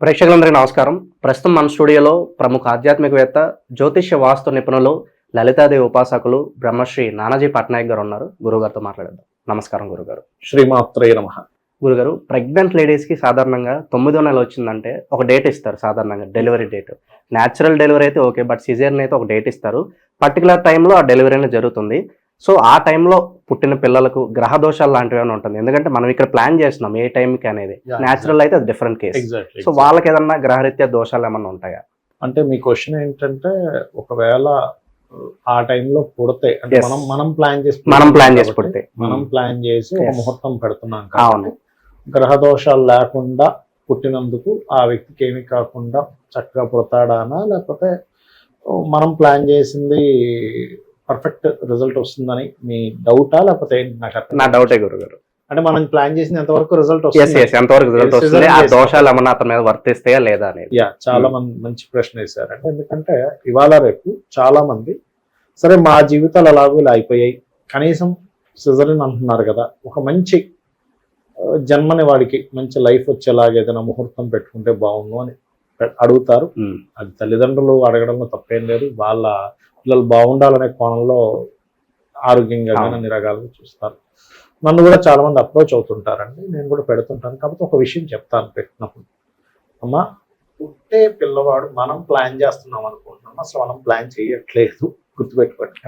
ప్రేక్షకులందరికీ నమస్కారం. ప్రస్తుతం మన స్టూడియోలో ప్రముఖ ఆధ్యాత్మికవేత్త జ్యోతిష్య వాస్తు నిపుణులు లలితాదేవి ఉపాసకులు బ్రహ్మశ్రీ నానాజీ పట్నాయక్ గారు ఉన్నారు. గురుగారితో మాట్లాడేద్దాం. నమస్కారం గురుగారు. శ్రీమాత్రే నమ. గురుగారు ప్రెగ్నెంట్ లేడీస్కి సాధారణంగా తొమ్మిదో నెల వచ్చిందంటే ఒక డేట్ ఇస్తారు సాధారణంగా డెలివరీ డేట్ న్యాచురల్ డెలివరీ అయితే ఓకే బట్ సిజేరియన్ అయితే ఒక డేట్ ఇస్తారు. పర్టికులర్ టైంలో ఆ డెలివరీ అనేది జరుగుతుంది. సో ఆ టైంలో పుట్టిన పిల్లలకు గ్రహ దోషాలు లాంటివి ఏమైనా ఉంటుంది? ఎందుకంటే మనం ఇక్కడ ప్లాన్ చేస్తున్నాం ఏ టైంకి అనేది. న్యాచురల్ అయితే అది డిఫరెంట్ కేసు సో వాళ్ళకి ఏదన్నా గ్రహరీత్యా దోషాలు ఏమన్నా ఉంటాయా? అంటే మీ క్వశ్చన్ ఏంటంటే ఒకవేళ ఆ టైంలో పుడితే అంటే. మనం మనం ప్లాన్ చేసి మనం ప్లాన్ చేసి పుడితే. మనం ప్లాన్ చేసి ఒక. ముహూర్తం పెడుతున్నాం కాబట్టి గ్రహ దోషాలు లేకుండా పుట్టినందుకు ఆ వ్యక్తికి ఏమి కాకుండా చక్కగా పుడతాడానా లేకపోతే మనం ప్లాన్ చేసింది పర్ఫెక్ట్ రిజల్ట్ వస్తుందని మీ డౌటా లేకపోతే నాకు నా డౌటే గురుగారు. అంటే మనం ప్లాన్ చేసిన ఎంతవరకు రిజల్ట్ వస్తుంది? ఎంతవరకు రిజల్ట్ వస్తుంది? ఆ దోషాలు ఏమన్నా అతని మీద వర్తిస్తాయా లేదా అనేది. యా చాలా మంది మంచి ప్రశ్న వేశారు అంటే ఎందుకంటే ఇవాళ రేపు చాలా మంది సరే మా జీవితాలు అలాగూ ఇలా అయిపోయాయి. కనీసం సిజరిన్ అంటున్నారు కదా ఒక మంచి జన్మని వాడికి మంచి లైఫ్ వచ్చేలాగా ఏదైనా ముహూర్తం పెట్టుకుంటే బాగుండు అని అడుగుతారు. ఉమ్, అది తల్లిదండ్రులు అడగడంలో తప్పేం లేదు. వాళ్ళ పిల్లలు బాగుండాలనే కోణంలో ఆరోగ్యంగా కానీ. అన్ని రకాలుగా చూస్తారు. నన్ను కూడా చాలా మంది అప్రోచ్ అవుతుంటారండి. నేను కూడా పెడుతుంటాను. కాకపోతే ఒక విషయం చెప్తాను పెట్టినప్పుడు. అమ్మా పుట్టే పిల్లవాడు మనం ప్లాన్ చేస్తున్నాం అనుకుంటున్నాం. అసలు మనం ప్లాన్ చేయట్లేదు. గుర్తుపెట్టుకోండి.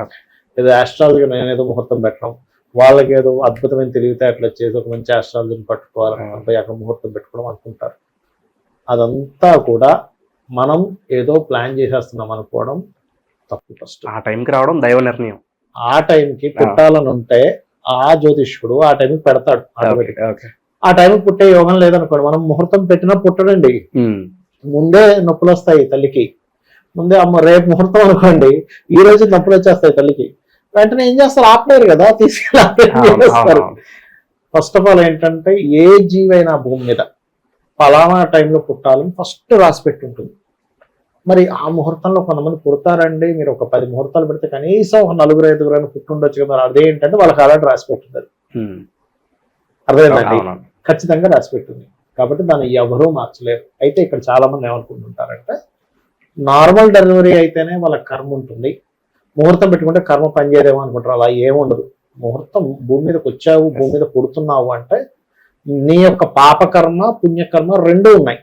ఏదో ఆస్ట్రాలజీ నేనేదో ముహూర్తం పెట్టడం. వాళ్ళకి ఏదో అద్భుతమైన తెలివితేటలు వచ్చేసి ఒక మంచి ఆస్ట్రాలజీని పట్టుకోవాలనుకుంటాం అక్కడ ముహూర్తం పెట్టుకోవడం అనుకుంటారు. అదంతా కూడా మనం ఏదో ప్లాన్ చేసేస్తున్నాం అనుకోవడం తప్పు ఫస్ట్ ఆ టైంకి రావడం దైవ నిర్ణయం. ఆ టైంకి పుట్టాలని ఉంటే ఆ జ్యోతిష్కుడు ఆ టైంకి పెడతాడు ఆ టైంకి పుట్టే యోగం లేదనుకోండి మనం ముహూర్తం పెట్టినా పుట్టడండి. ముందే నొప్పులు వస్తాయి తల్లికి. ముందే అమ్మ రేపు ముహూర్తం అనుకోండి ఈ రోజు నొప్పులు వచ్చేస్తాయి తల్లికి. వెంటనే ఏం చేస్తారు? ఆపలేరు కదా తీసుకెళ్ళి ఫస్ట్ ఆఫ్ ఆల్ ఏంటంటే ఏ జీవైనా భూమి మీద ఫలానా టైంలో పుట్టాలని ఫస్ట్ రాసి పెట్టి ఉంటుంది మరి ఆ ముహూర్తంలో కొంతమంది పుడతారండి. మీరు ఒక పది ముహూర్తాలు పెడితే కనీసం ఒక నలుగురు ఐదుగురు అయినా పుట్టుండొచ్చు కదా అదేంటంటే వాళ్ళకి అలాంటి రాసి పెట్టింది. ఉమ్, అర్థమైందండి ఖచ్చితంగా రాసి పెట్టింది. కాబట్టి దాన్ని ఎవరూ మార్చలేరు. అయితే ఇక్కడ చాలా మంది ఏమనుకుంటుంటారంటే నార్మల్ డెలివరీ అయితేనే వాళ్ళ కర్మ ఉంటుంది. ముహూర్తం పెట్టుకుంటే కర్మ పనిచేయదేమో అనుకుంటారు. అలా ఏముండదు ముహూర్తం భూమి మీదకి వచ్చావు భూమి మీద పుడుతున్నావు అంటే నీ యొక్క పాపకర్మ పుణ్యకర్మ రెండు ఉన్నాయి.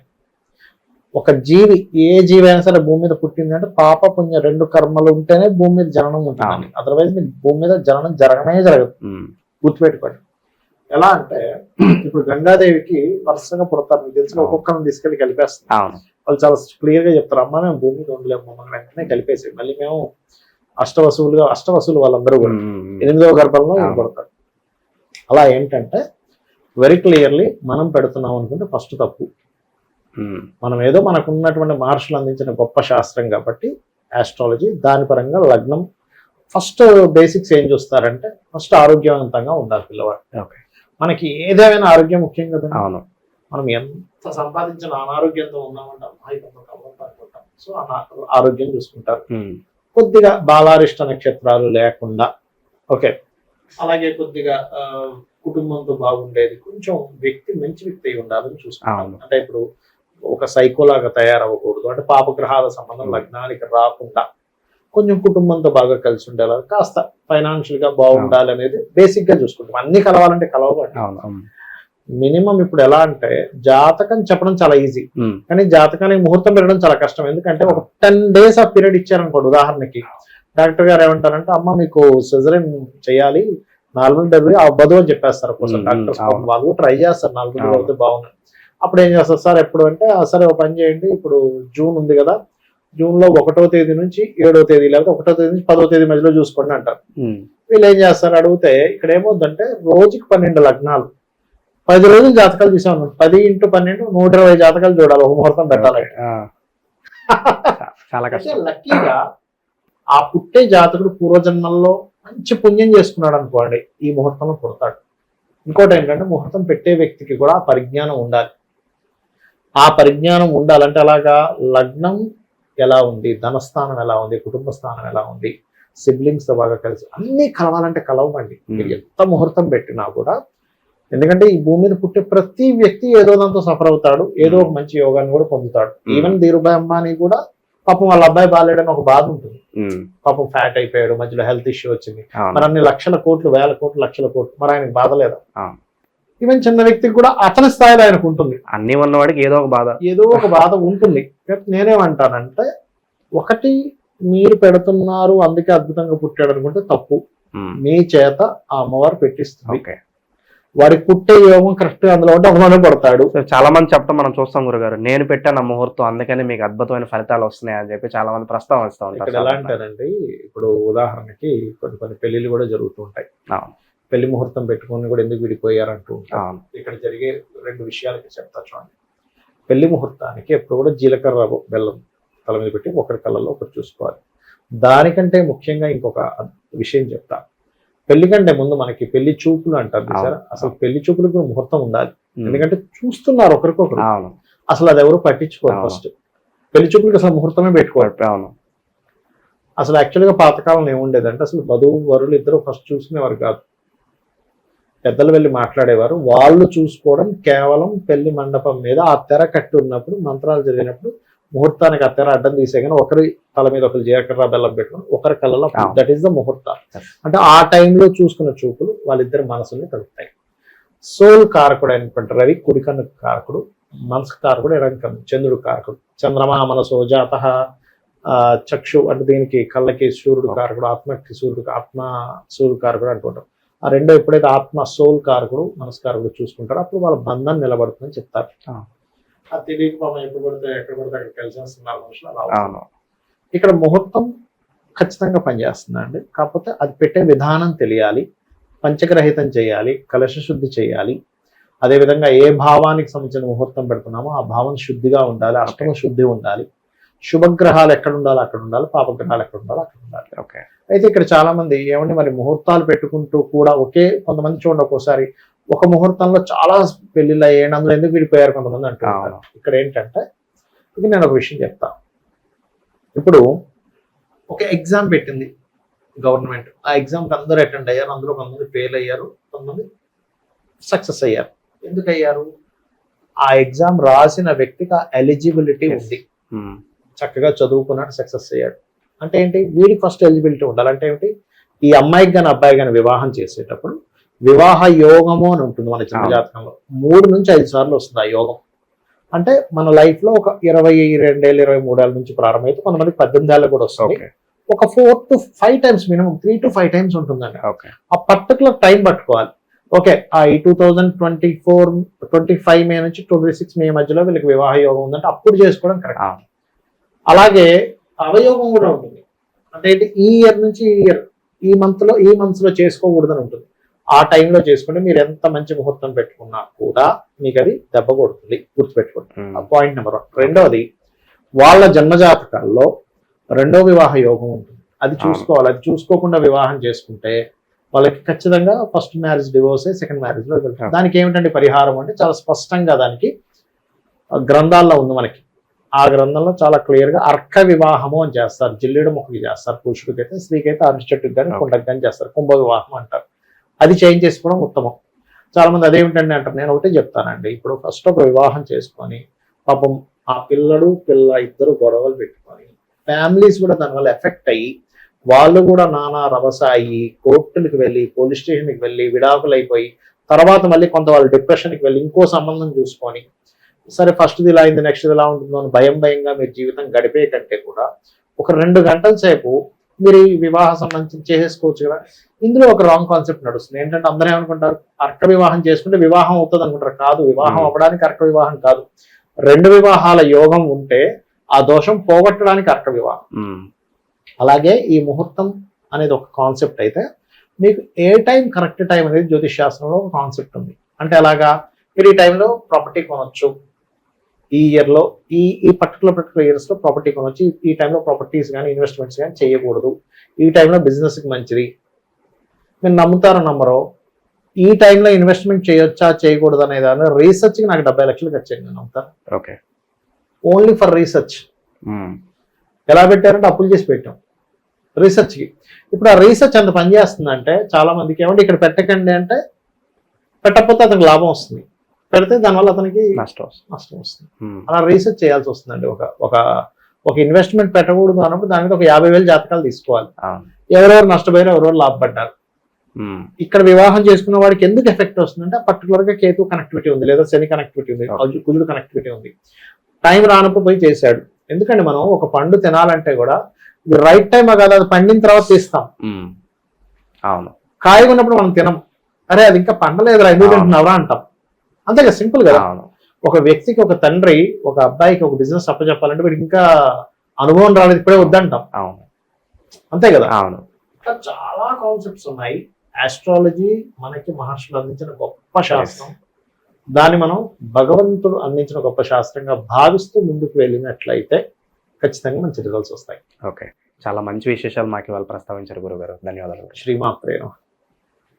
ఒక జీవి ఏ జీవి అయినా సరే భూమి మీద పుట్టింది అంటే పాప పుణ్య రెండు కర్మలు ఉంటేనే భూమి మీద జననం ఉంటుంది అదర్వైజ్ మీకు భూమి మీద జననం జరగనే జరగదు. గుర్తుపెట్టుకోండి. ఎలా అంటే ఇప్పుడు గంగాదేవికి వరుసగా పుడతారు. మీకు తెలిసిన ఒక్కొక్కరిని తీసుకెళ్ళి కలిపేస్తారు. అవును. వాళ్ళు చాలా క్లియర్గా చెప్తారు అమ్మా మేము భూమి మీద ఉండలేము. వెంటనే కలిపేసి మళ్ళీ మేము అష్టవసువులుగా అష్టవసువులు వాళ్ళందరూ కూడా ఎనిమిదవ గర్భంలో. పడతారు. అలా ఏంటంటే వెరీ క్లియర్లీ మనం పెడుతున్నాం అనుకుంటే ఫస్ట్ తప్పు. మనం ఏదో మనకు ఉన్నటువంటి మహర్షులు అందించిన గొప్ప శాస్త్రం కాబట్టి ఆస్ట్రాలజీ దాని పరంగా లగ్నం ఫస్ట్ బేసిక్స్ ఏం చూస్తారంటే ఫస్ట్ ఆరోగ్యవంతంగా ఉండాలి పిల్లవాడు. మనకి ఏదేమైనా ఆరోగ్యం ముఖ్యం కదా అవును. మనం ఎంత సంపాదించిన అనారోగ్యంతో ఉన్నామంటాం? సో ఆరోగ్యం చూసుకుంటారు. ఉమ్, కొద్దిగా బాలారిష్ట నక్షత్రాలు లేకుండా ఓకే. అలాగే కొద్దిగా కుటుంబంతో బాగుండేది. కొంచెం వ్యక్తి మంచి వ్యక్తి అయి ఉండాలని చూసుకుంటాం. అంటే ఇప్పుడు ఒక సైకోలాగా తయారవ్వకూడదు. అంటే పాపగ్రహాల సంబంధం Hmm. లగ్నానికి రాకుండా కొంచెం కుటుంబంతో బాగా కలిసి ఉండేలా కాస్త ఫైనాన్షియల్గా బాగుండాలి అనేది బేసిక్గా చూసుకుంటాం. అన్ని కలవాలంటే ఉమ్, మినిమం ఇప్పుడు ఎలా అంటే జాతకం చెప్పడం చాలా ఈజీ ఉమ్, కానీ జాతకానికి ముహూర్తం పెట్టడం చాలా కష్టం. ఎందుకంటే ఒక టెన్ డేస్ ఆ పీరియడ్ ఇచ్చారనుకోండి ఉదాహరణకి. డాక్టర్ గారు ఏమంటారంటే అమ్మ మీకు సిజరిన్ చేయాలి. నార్మల్ డెలివరీ అవ్వదు అని చెప్పేస్తారు. ఒక్కోసారి అవును. వాళ్ళు ట్రై చేస్తారు. నాలుగు రోజులు. అవుతే బాగుంది అప్పుడు ఏం చేస్తారు? సార్ ఎప్పుడు అంటే "ఆ, సరే ఒక పని చేయండి. ఇప్పుడు జూన్ ఉంది కదా జూన్లో ఒకటో తేదీ నుంచి ఏడో తేదీ లేకపోతే ఒకటో తేదీ నుంచి పదో తేదీ మధ్యలో చూసుకోండి అంటారు. వీళ్ళు ఏం చేస్తారు? అడిగితే ఇక్కడ ఏమవుతుందంటే రోజుకి పన్నెండు లగ్నాలు. పది రోజులు జాతకాలు చూసాను పది ఇంటూ పన్నెండు నూట ఇరవై జాతకాలు చూడాలి. ఒక ముహూర్తం పెట్టాలి చాలా కష్టం. లక్కీగా ఆ పుట్టే జాతకుడు పూర్వజన్మల్లో మంచి పుణ్యం చేసుకున్నాడు అనుకోండి. ఈ ముహూర్తంలో పుడతాడు. ఇంకోటి ఏంటంటే ముహూర్తం పెట్టే వ్యక్తికి కూడా పరిజ్ఞానం ఉండాలి. ఆ పరిజ్ఞానం ఉండాలంటే అలాగా లగ్నం ఎలా ఉంది? ధనస్థానం ఎలా ఉంది? కుటుంబ స్థానం ఎలా ఉంది? సిబ్లింగ్స్తో బాగా కలిసి అన్ని కలవాలంటే కలవండి మీరు ఎంత ముహూర్తం పెట్టినా కూడా ఎందుకంటే ఈ భూమి మీద పుట్టే ప్రతి వ్యక్తి ఏదో దాంతో సఫర్ అవుతాడు ఏదో ఒక మంచి యోగాన్ని కూడా పొందుతాడు. ఈవెన్ ధీరుభాయ్ అంబానీ కూడా పాపం వాళ్ళ అబ్బాయి బాగాలేడని ఒక బాధ ఉంటుంది. పాపం ఫ్యాట్ అయిపోయాడు మధ్యలో హెల్త్ ఇష్యూ వచ్చింది. మరి అన్ని లక్షల కోట్లు వేల కోట్లు లక్షల కోట్లు. మరి ఆయనకు బాధ లేదా. ఈవెన్ చిన్న వ్యక్తికి కూడా అతని స్థాయిలో ఆయనకు ఉంటుంది. అన్ని ఉన్నవాడికి ఏదో ఒక బాధ. ఏదో ఒక బాధ ఉంటుంది. నేనేమంటానంటే ఒకటి మీరు పెడుతున్నారు అందుకే అద్భుతంగా పుట్టాడు అనుకుంటే తప్పు. మీ చేత ఆ అమ్మవారు పెట్టిస్తుంది. వాడికి పుట్టే యోగం కరెక్ట్ అందులో ఉంటే అందులోనే పడతాడు. చాలా మంది చెప్తాం మనం చూస్తాం గురుగారు నేను పెట్టాను ఆ ముహూర్తం అందుకని మీకు అద్భుతమైన ఫలితాలు వస్తున్నాయి అని చెప్పి చాలా మంది ప్రస్తావిస్తూ ఉంటారు ఎలా అంటారండి ఇప్పుడు ఉదాహరణకి కొన్ని కొన్ని పెళ్ళిళ్ళు కూడా జరుగుతూ ఉంటాయి. అవును. పెళ్ళి ముహూర్తం పెట్టుకొని కూడా ఎందుకు విడిపోయారు అంటూ ఉంటారు ఇక్కడ జరిగే రెండు విషయాలకి చెప్తా చూడండి. పెళ్ళి ముహూర్తానికి ఎప్పుడు కూడా జీలకర్ర బెల్లం తల మీద పెట్టి ఒకరి కళ్ళలో ఒకరు చూసుకోవాలి. దానికంటే ముఖ్యంగా ఇంకొక విషయం చెప్తా. పెళ్ళి కంటే ముందు మనకి పెళ్ళి చూపులు అంటారు అవును. అసలు పెళ్ళి చూపులకు ముహూర్తం ఉండాలి. ఎందుకంటే చూస్తున్నారు ఒకరికొకరు. అసలు అది ఎవరు పట్టించుకోరు. ఫస్ట్ పెళ్ళి చూపులకు అసలు ముహూర్తమే పెట్టుకోరు. అవును. అసలు యాక్చువల్గా పాతకాలంలో ఏముండేదంటే అసలు వధువు వరులు ఇద్దరు ఫస్ట్ చూసుకునేవారు కాదు. పెద్దలు వెళ్ళి మాట్లాడేవారు వాళ్ళు చూసుకోవడం కేవలం పెళ్ళి మండపం మీద ఆ తెర కట్టి ఉన్నప్పుడు మంత్రాలు జరిగినప్పుడు ముహూర్తానికి ఆ తెర అడ్డం తీసే కానీ ఒకరి తల మీద ఒకరు జీలకర్ర బెల్లం పెట్టుకుని ఒకరి కళ్ళలో. దట్ ఈస్ ద ముహూర్త. అంటే ఆ టైంలో చూసుకున్న చూపులు వాళ్ళిద్దరి మనసుల్ని కలుపుతాయి సోల్ కారకుడు అయినటువంటి రవి కుడికన్ను కారకుడు మనసు కారకుడు ఎడంకన్ను చంద్రుడు కారకుడు చంద్రమా మనసో జాత చక్షు అంటే దీనికి కళ్ళకి సూర్యుడు. కారకుడు ఆత్మకి సూర్యుడు ఆత్మ సూర్యుడు కారకుడు అంటుంటాం ఆ రెండో ఎప్పుడైతే ఆత్మ సోల్ కారకుడు మనస్కారకుడు చూసుకుంటారో అప్పుడు వాళ్ళ బంధం నిలబడుతుందని చెప్తారు. అది తెలియక పాపం ఎప్పుడు పడితే ఎక్కడ పడితే అక్కడ కలిసి వస్తున్నారు మనుషులు ఇక్కడ ముహూర్తం ఖచ్చితంగా పనిచేస్తుందండి. కాకపోతే అది పెట్టే విధానం తెలియాలి పంచగ్రహితం చేయాలి కలశ శుద్ధి చేయాలి. అదేవిధంగా ఏ భావానికి సంబంధించిన ముహూర్తం పెడుతున్నామో ఆ భావం శుద్ధిగా ఉండాలి అష్టమ శుద్ధి ఉండాలి. శుభగ్రహాలు ఎక్కడ ఉండాలో అక్కడ ఉండాలి పాపగ్రహాలు ఎక్కడ ఉండాలో అక్కడ ఉండాలి. ఓకే. అయితే ఇక్కడ చాలా మంది ఏమంటే మరి ముహూర్తాలు పెట్టుకుంటూ కూడా ఒకే కొంతమంది చూడండి ఒక్కోసారి ఒక ముహూర్తంలో చాలా పెళ్ళిళ్ళు అయ్యాయి అందులో ఎందుకు విడిపోయారు కొంతమంది అంటూ ఉంటారు. అవును. ఇక్కడ ఏంటంటే ఇది నేను ఒక విషయం చెప్తా. ఇప్పుడు ఒక ఎగ్జామ్ పెట్టింది గవర్నమెంట్ ఆ ఎగ్జామ్కి అందరూ అటెండ్ అయ్యారు అందులో కొంతమంది ఫెయిల్ అయ్యారు కొంతమంది సక్సెస్ అయ్యారు. ఎందుకు అయ్యారు? ఆ ఎగ్జామ్ రాసిన వ్యక్తికి ఆ ఎలిజిబిలిటీ. ఉంది. ఉమ్, చక్కగా చదువుకున్నాడు సక్సెస్ అయ్యాడు. అంటే ఏంటి? వీడికి ఫస్ట్ ఎలిజిబిలిటీ ఉండాలి. అంటే ఏంటి? ఈ అమ్మాయికి కానీ అబ్బాయి కానీ వివాహం చేసేటప్పుడు వివాహ యోగము అని ఉంటుంది మన చిన్న. జాతకంలో. మూడు నుంచి ఐదు సార్లు వస్తుంది ఆ యోగం. అంటే మన లైఫ్లో ఒక ఇరవై రెండేళ్ళు ఇరవై మూడేళ్ళ నుంచి ప్రారంభమైతే కొంతమంది పద్దెనిమిది ఏళ్ళకి కూడా వస్తుంది. ఒక four to five times minimum three to five times ఉంటుందండి. ఓకే. ఆ పర్టికులర్ టైం పట్టుకోవాలి. ఓకే ఆ ఈ two thousand twenty four twenty five May నుంచి ట్వంటీ సిక్స్ మే మధ్యలో వీళ్ళకి వివాహ యోగం ఉందంటే అప్పుడు చేసుకోవడం కరెక్ట్ అలాగే అవయోగం కూడా ఉంటుంది. అంటే ఈ ఇయర్ నుంచి ఈ ఇయర్ ఈ మంత్లో ఈ మంత్స్లో చేసుకోకూడదని ఉంటుంది. ఆ టైంలో చేసుకుంటే మీరు ఎంత మంచి ముహూర్తం పెట్టుకున్నా కూడా మీకు అది దెబ్బ కొడుతుంది గుర్తుపెట్టుకోండి. పాయింట్ నెంబర్ వన్ రెండవది వాళ్ళ జన్మజాతకాల్లో రెండో వివాహ యోగం ఉంటుంది. అది చూసుకోవాలి. అది చూసుకోకుండా వివాహం చేసుకుంటే వాళ్ళకి ఖచ్చితంగా ఫస్ట్ మ్యారేజ్ డివోర్స్ సెకండ్ మ్యారేజ్లో వెళ్తారు. దానికి ఏమిటంటే పరిహారం అంటే చాలా స్పష్టంగా దానికి గ్రంథాల్లో ఉంది మనకి. ఆ గ్రంథంలో చాలా క్లియర్గా అర్క వివాహము అని చేస్తారు. జిల్లేడు మొక్కకి చేస్తారు. పురుషుడికి అయితే స్త్రీకి అయితే అరటి చెట్టుకి కానీ. కుండకి కానీ చేస్తారు. కుంభ వివాహం అంటారు. అది చేంజ్ చేసుకోవడం ఉత్తమం. చాలా మంది అదేమిటండి అంటారు. నేను ఒకటే చెప్తానండి. ఇప్పుడు ఫస్ట్ ఒక వివాహం చేసుకొని పాపం ఆ పిల్లడు పిల్ల ఇద్దరు గొడవలు పెట్టుకొని ఫ్యామిలీస్ కూడా దానివల్ల ఎఫెక్ట్ అయ్యి వాళ్ళు కూడా నానా రభస అయ్యి కోర్టులకు వెళ్ళి పోలీస్ స్టేషన్కి వెళ్ళి విడాకులు అయిపోయి తర్వాత మళ్ళీ కొంత వాళ్ళు డిప్రెషన్కి వెళ్ళి ఇంకో సంబంధం చూసుకొని సరే ఫస్ట్ ఇలా అయింది నెక్స్ట్ ఇలా ఉంటుందో అని భయం భయంగా మీరు జీవితం గడిపే కంటే కూడా ఒక రెండు గంటల సేపు మీరు ఈ వివాహ సంబంధించి చేసేసుకోవచ్చు కదా. ఇందులో ఒక రాంగ్ కాన్సెప్ట్ నడుస్తుంది. ఏంటంటే అందరూ ఏమనుకుంటారు? అర్క వివాహం చేసుకుంటే వివాహం అవుతుంది అనుకుంటారు. కాదు వివాహం. అవ్వడానికి అర్క వివాహం కాదు. రెండు వివాహాల యోగం ఉంటే ఆ దోషం పోగొట్టడానికి అర్క వివాహం. అలాగే ఈ ముహూర్తం అనేది ఒక కాన్సెప్ట్ అయితే మీకు ఏ టైం కరెక్ట్ టైం అనేది జ్యోతిష్ శాస్త్రంలో ఒక కాన్సెప్ట్ ఉంది. అంటే అలాగా మీరు ఈ టైంలో ప్రాపర్టీ కొనొచ్చు. ఈ ఇయర్లో ఈ ఈ పర్టికులర్ పర్టికులర్ ఇయర్స్లో ప్రాపర్టీ కొనొచ్చు. ఈ- టైంలో ప్రాపర్టీస్ కానీ ఇన్వెస్ట్మెంట్స్ కానీ చేయకూడదు. ఈ టైంలో బిజినెస్కి మంచిది. మీరు నమ్ముతారో నమ్మరో ఈ టైంలో ఇన్వెస్ట్మెంట్ చేయొచ్చా చేయకూడదు అనే దాని రీసెర్చ్కి నాకు డెబ్బై లక్షలు ఖర్చు అయింది నేను నమ్ముతాను ఓకే. ఓన్లీ ఫర్ రీసెర్చ్ ఎలా పెట్టారంటే అప్పులు చేసి పెట్టాం. రీసెర్చ్కి ఇప్పుడు ఆ రీసెర్చ్ ఎంత పనిచేస్తుందంటే చాలా మందికి ఏమంటే ఇక్కడ పెట్టకండి అంటే పెట్టకపోతే అతనికి లాభం వస్తుంది. పెడితే దానివల్ల అతనికి నష్టం వస్తుంది. నష్టం వస్తుంది. అలా రీసెర్చ్ చేయాల్సి వస్తుందండి. ఒక ఒక ఒక ఇన్వెస్ట్మెంట్ పెట్టకూడదు అన్నప్పుడు దాని మీద ఒక యాభై వేలు జాతకాలు తీసుకోవాలి. ఎవరెవరు నష్టపోయారు ఎవరెవరు లాభపడ్డారు. ఇక్కడ వివాహం చేసుకున్న వాడికి ఎందుకు ఎఫెక్ట్ వస్తుందంటే పర్టికులర్గా కేతు కనెక్టివిటీ ఉంది లేదా శని కనెక్టివిటీ ఉంది కుజుడు కనెక్టివిటీ ఉంది. టైం రానప్పుడు పోయి చేశాడు. ఎందుకంటే మనం ఒక పండు తినాలంటే కూడా రైట్ టైం కాదు అది పండిన తర్వాత తీస్తాం. అవును. కాయగా ఉన్నప్పుడు మనం తినం అరే అది ఇంకా పండలేదురా ఎందుకు అవును. తింటున్నావురా అంటాం. అంతే కదా సింపుల్ కదా. అవును. ఒక వ్యక్తికి ఒక తండ్రి ఒక అబ్బాయికి ఒక బిజినెస్ అప్పచెప్పాలంటే వీడికి ఇంకా అనుభవం రాలేదు ఇప్పుడే వద్దంటాం. అవును. అంతే కదా. అవును. చాలా కాన్సెప్ట్స్ ఉన్నాయి. ఆస్ట్రాలజీ మనకి మహర్షులు అందించిన గొప్ప శాస్త్రం. దాన్ని మనం భగవంతుడు అందించిన గొప్ప శాస్త్రంగా భావిస్తూ ముందుకు వెళ్ళినట్లయితే ఖచ్చితంగా మంచి రిజల్ట్స్ వస్తాయి. ఓకే. చాలా మంచి విశేషాలు మాకు ఇవాళ ప్రస్తావించారు గురుగారు ధన్యవాదాలు. శ్రీమాత్రేణ